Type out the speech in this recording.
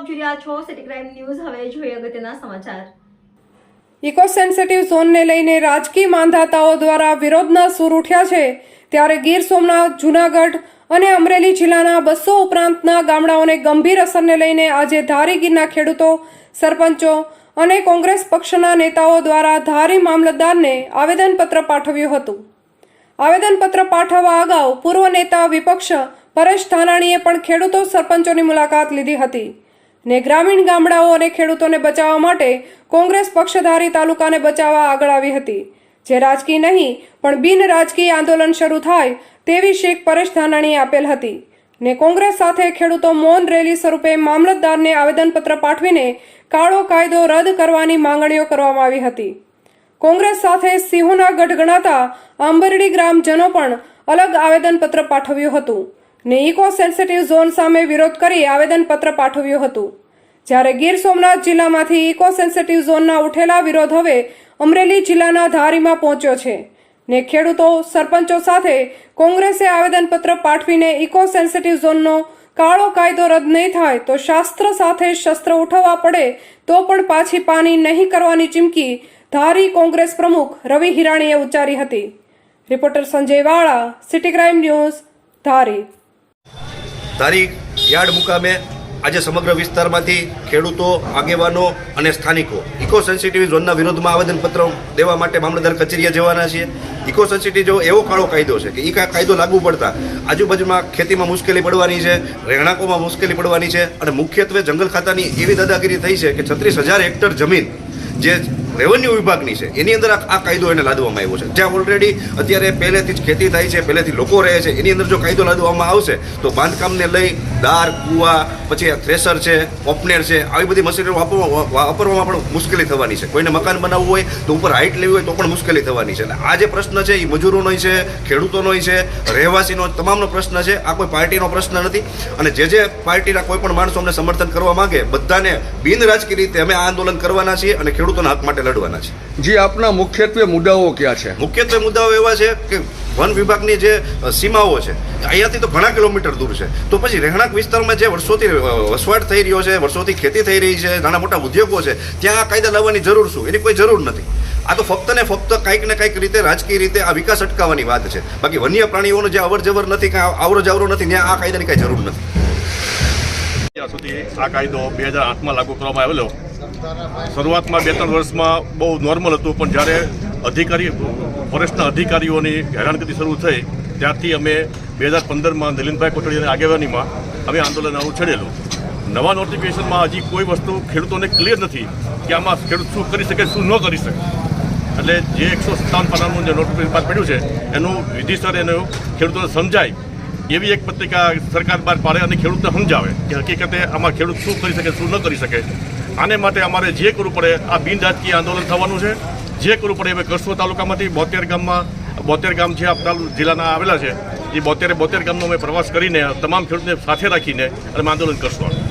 આપ જોઈ રહ્યા છો સિટી ક્રાઇમ ન્યૂઝ. હવે જોઈએ અગત્યના સમાચાર. ઇકો સેન્સિટિવ ઝોનને લઈને રાજકીય માંધાતાઓ દ્વારા વિરોધના સૂર ઉઠ્યા છે. ત્યારે ગીર સોમનાથ, જૂનાગઢ અને અમરેલી જિલ્લાના બસો ઉપરાંતના ગામડાઓને ગંભીર અસરને લઈને આજે ધારી ગીરના ખેડૂતો, સરપંચો અને કોંગ્રેસ પક્ષના નેતાઓ દ્વારા ધારી મામલતદારને આવેદનપત્ર પાઠવ્યું હતું. આવેદનપત્ર પાઠવવા અગાઉ પૂર્વ નેતા વિપક્ષ પરેશ ધાનાણીએ પણ ખેડૂતો, સરપંચોની મુલાકાત લીધી હતી. ને ગ્રામીણ ગામડાઓ અને ખેડૂતોને બચાવવા માટે કોંગ્રેસ પક્ષધારી તાલુકાને બચાવવા આગળ આવી હતી. જે રાજકીય નહીં, પણ બિન રાજકીય આંદોલન શરૂ થાય તેવી શેખ પરેશ ધાનાણીએ આપેલ હતી. ને કોંગ્રેસ સાથે ખેડૂતો મૌન રેલી સ્વરૂપે મામલતદારને આવેદનપત્ર પાઠવીને કાળો કાયદો રદ કરવાની માંગણીઓ કરવામાં આવી હતી. કોંગ્રેસ સાથે સિંહોના ગઢ ગણાતા આંબરડી ગ્રામજનો પણ અલગ આવેદનપત્ર પાઠવ્યું હતું. ને ઇકો સેન્સિટિવ ઝોન સામે વિરોધ કરી આવેદનપત્ર પાઠવ્યું હતું. જ્યારે ગીર સોમનાથ જિલ્લામાંથી ઇકો સેન્સિટિવ ઝોનના ઉઠેલા વિરોધ હવે અમરેલી જિલ્લાના ધારીમાં પહોંચ્યો છે. ને ખેડૂતો, સરપંચો સાથે કોંગ્રેસે આવેદનપત્ર પાઠવીને ઇકો સેન્સિટિવ ઝોનનો કાળો કાયદો રદ નહીં થાય તો શાસ્ત્ર સાથે શસ્ત્ર ઉઠાવવા પડે તો પણ પાછી પાની નહીં કરવાની ચીમકી ધારી કોંગ્રેસ પ્રમુખ રવિ હિરાણીએ ઉચ્ચારી હતી. Reporter Sanjay Vala, city crime news, ધારી. તારીખ યાર્ડ મુકામે આજે સમગ્ર વિસ્તારમાંથી ખેડૂતો, આગેવાનો અને સ્થાનિકો ઇકો સેન્સિટિવ ઝોનના વિરોધમાં આવેદનપત્ર દેવા માટે મામલતદાર કચેરીએ જવાના છીએ. ઇકો સેન્સિટિવ જો એવો કાળો કાયદો છે કે એ કાયદો લાગુ પડતા આજુબાજુમાં ખેતીમાં મુશ્કેલી પડવાની છે, રહેણાંકોમાં મુશ્કેલી પડવાની છે અને મુખ્યત્વે જંગલ ખાતાની એવી દાદાગીરી થઈ છે કે છત્રીસ હજાર હેક્ટર જમીન જે રેવન્યુ વિભાગની છે. એની અંદર આ કાયદો એને લાદવામાં આવ્યો છે. જ્યાં ઓલરેડી અત્યારે પહેલેથી જ ખેતી થાય છે, પહેલેથી લોકો રહે છે. એની અંદર જો કાયદો લાદવામાં આવશે, તો બાંધકામને લઈ દાર, કુવા, પછી થ્રેસર છે ઓપનેર છે, આવી બધી મશીનરી વાપરવા વાપરવામાં પણ મુશ્કેલી થવાની છે. કોઈને મકાન બનાવવું હોય તો ઉપર હાઇટ લેવી હોય તો પણ મુશ્કેલી થવાની છે. આ જે પ્રશ્ન છે એ મજૂરોનો છે, ખેડૂતોનો છે, રહેવાસીનો, તમામનો પ્રશ્ન છે, આ કોઈ પાર્ટીનો પ્રશ્ન નથી. અને જે જે પાર્ટીના કોઈ પણ માણસો અમને સમર્થન કરવા માંગે, બધાને બિનરાજકીય રીતે અમે આ આંદોલન કરવાના છીએ અને ખેડૂતોના હક માટે લડવાના છે. જે આપના મુખ્યત્વે મુદ્દાઓ ક્યાં છે? મુખ્યત્વે મુદ્દાઓ એવા છે કે વન વિભાગની જે સીમાઓ છે અહીંયાથી તો ઘણા કિલોમીટર દૂર છે. તો પછી રહેણાંક વિસ્તારમાં જે વર્ષોથી વસવાટ થઈ રહ્યો છે વર્ષોથી ખેતી થઈ રહી છે નાના મોટા ઉદ્યોગો છે ત્યાં આ કાયદા લાવવાની જરૂર શું? એની કોઈ જરૂર નથી. આ તો ફક્ત ને ફક્ત કંઈક ને કંઈક રીતે રાજકીય રીતે આ વિકાસ અટકાવવાની વાત છે. બાકી વન્ય પ્રાણીઓનો જે અવર જવર નથી કાંઈ આવરો જાવરો નથી ત્યાં આ કાયદાની કાંઈ જરૂર નથી. અત્યાર સુધી આ કાયદો બે હજાર આઠમાં લાગુ કરવામાં આવેલો. શરૂઆતમાં બે ત્રણ વર્ષમાં બહુ નોર્મલ હતું, પણ જ્યારે અધિકારી ફોરેસ્ટના અધિકારીઓની હેરાનગતિ શરૂ થઈ, ત્યારથી અમે બે હજાર પંદરમાં નલિનભાઈ કોટડીની આગેવાનીમાં અમે આંદોલન છેડેલું. નવા નોટિફિકેશનમાં હજી કોઈ વસ્તુ ખેડૂતોને ક્લિયર નથી કે આમાં ખેડૂત શું કરી શકે, શું ન કરી શકે. એટલે જે એકસો સત્તાવન પાનાનું જે નોટિફિકેશન બહાર પડ્યું છે, એનું વિધિસર એનું ખેડૂતોને સમજાય, એવી એક પત્રિકા સરકાર બહાર પાડે અને ખેડૂતને સમજાવે કે હકીકતે આમાં ખેડૂત શું કરી શકે, શું ન કરી શકે. આને માટે અમારે જે કરવું પડે, આ બિન રાજકીય આંદોલન થવાનું છે. જે કરવું પડે હવે કરસો તાલુકામાંથી બોતેર ગામમાં, બોતેર ગામ છે આપણા જિલ્લાના આવેલા છે, એ બોતેરે બોતેર ગામનો અમે પ્રવાસ કરીને તમામ ખેડૂતને સાથે રાખીને અમે આંદોલન કરશું.